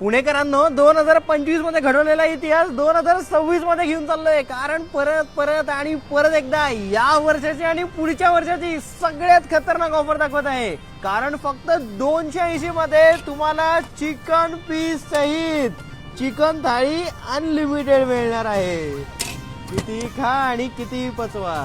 पुणेकरांनो दोन हजार पंचवीसमध्ये घडवलेला इतिहास दोन हजार सव्वीसमध्ये घेऊन चाललोय. कारण परत परत आणि परत एकदा या वर्षाची आणि पुढच्या वर्षाची सगळ्यात खतरनाक ऑफर दाखवत आहे. कारण फक्त दोनशे ऐंशी मध्ये तुम्हाला चिकन पीस सहित चिकन थाळी अनलिमिटेड मिळणार आहे. किती खा आणि किती पचवा.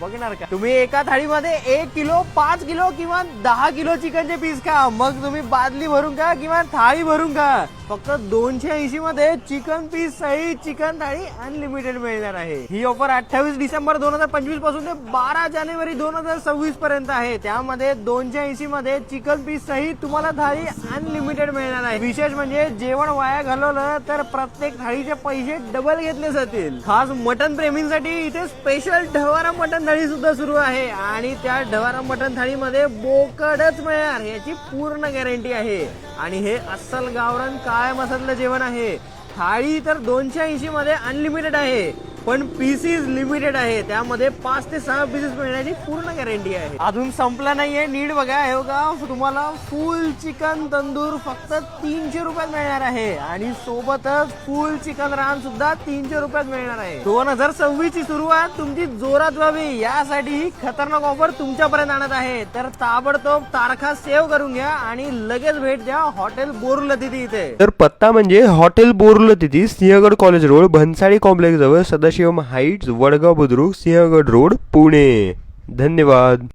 बघणार का? तुम्ही एका थाळीमध्ये एक किलो पाच किलो किंवा दहा किलो चिकनचे पीस खा. मग तुम्ही बादली भरून खा किंवा थाळी भरून खा. फक्त दोनशे ऐंशी मध्ये चिकन पीस सहित चिकन थाळी अनलिमिटेड मिळणार आहे. ही ऑफर अठ्ठावीस डिसेंबर दोन हजार पंचवीसपासून ते बारा जानेवारी दोन हजार सव्वीस पर्यंत आहे. त्यामध्ये दोनशे ऐंशी मध्ये चिकन पीस सहित तुम्हाला थाळी अनलिमिटेड मिळणार आहे. विशेष म्हणजे जेवण वाया घालवलं तर प्रत्येक थाळीचे पैसे डबल घेतले जातील. खास मटन प्रेमींसाठी इथे स्पेशल ढवारा मटन थाळी सुद्धा सुरू आहे. आणि त्या ढवारा मटन थाळीमध्ये बोकडच मिळणार याची पूर्ण गॅरंटी आहे. आणि हे अस्सल गावरान काय मसातलं जेवण आहे. थाळी तर दोनशे ऐंशी मध्ये अनलिमिटेड आहे. पण पीसीस लिमिटेड आहे त्यामध्ये पाच ते सहा पीसेस मिळण्याची पूर्ण गॅरंटी आहे. अजून संपला नाहीये नीट बघा हे बघा तुम्हाला फुल चिकन तंदूर फक्त तीनशे रुपयात मिळणार आहे. आणि सोबतच फुल चिकन रान सुद्धा तीनशे रुपयात मिळणार आहे. दोन हजार सव्वीस ची सुरुवात तुमची जोरात व्हावी. यासाठी ही खतरनाक ऑफर तुमच्यापर्यंत आणत आहे. तर ताबडतोब तारखा सेव्ह करून घ्या आणि लगेच भेट द्या हॉटेल बोरुल तिथे इथे. तर पत्ता म्हणजे हॉटेल बोरुल तिथी Sinhagad college road Bhansali complex जवळ सदाशिवम हाईट्स वडगाव बुद्रुक सिंहगड रोड पुणे धन्यवाद.